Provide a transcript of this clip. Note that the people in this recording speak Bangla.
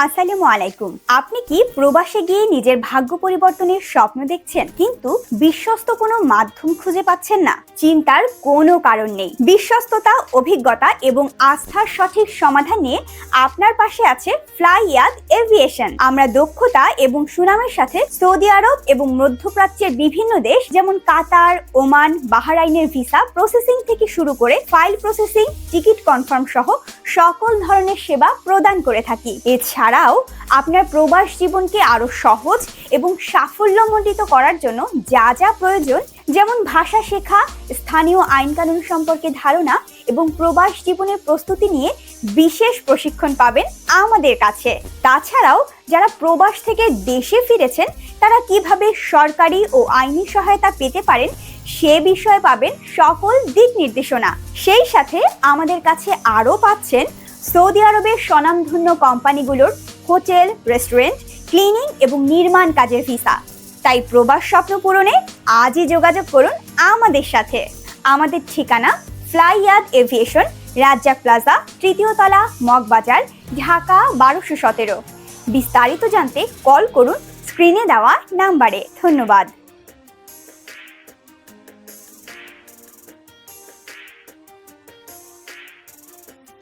আসসালামু আলাইকুম। আপনি কি প্রবাসে গিয়ে নিজের ভাগ্য পরিবর্তনের স্বপ্ন দেখছেন, কিন্তু বিশ্বস্ত কোনো মাধ্যম খুঁজে পাচ্ছেন না? চিন্তার কোনো কারণ নেই। বিশ্বস্ততা, অভিজ্ঞতা এবং আস্থার সঠিক সমাধান নিয়ে আপনার পাশে আছে ফ্লাইয়াদ এভিয়েশন আমরা দক্ষতা এবং সুনামের সাথে সৌদি আরব এবং মধ্যপ্রাচ্যের বিভিন্ন দেশ যেমন কাতার, ওমান, বাহারাইনের ভিসা প্রসেসিং থেকে শুরু করে ফাইল প্রসেসিং টিকিট কনফার্ম সহ সকল ধরনের সেবা প্রদান করে থাকি। এছাড়াও আপনার প্রবাস জীবনকে আরও সহজ এবং সাফল্যমণ্ডিত করার জন্য যা যা প্রয়োজন যেমন ভাষা শেখা, স্থানীয় আইন কানুন সম্পর্কে ধারণা এবং প্রবাস জীবনের প্রস্তুতি নিয়ে বিশেষ প্রশিক্ষণ পাবেন আমাদের কাছে। তাছাড়াও যারা প্রবাস থেকে দেশে ফিরেছেন, তারা কীভাবে সরকারি ও আইনি সহায়তা পেতে পারেন সে বিষয়ে পাবেন সকল দিক নির্দেশনা। সেই সাথে আমাদের কাছে আরও পাচ্ছেন সৌদি আরবের স্বনামধন্য কোম্পানিগুলোর হোটেল, রেস্টুরেন্ট, ক্লিনিং এবং নির্মাণ কাজের ভিসা। তাই প্রবাস স্বপ্ন পূরণে আজই যোগাযোগ করুন আমাদের সাথে। আমাদের ঠিকানা ফ্লাইয়াদ এভিয়েশন, রাজ্জাক প্লাজা, তৃতীয় তলা, মগবাজার, ঢাকা বারোশো সতেরো। বিস্তারিত জানতে কল করুন স্ক্রিনে দেওয়া নাম্বারে। ধন্যবাদ।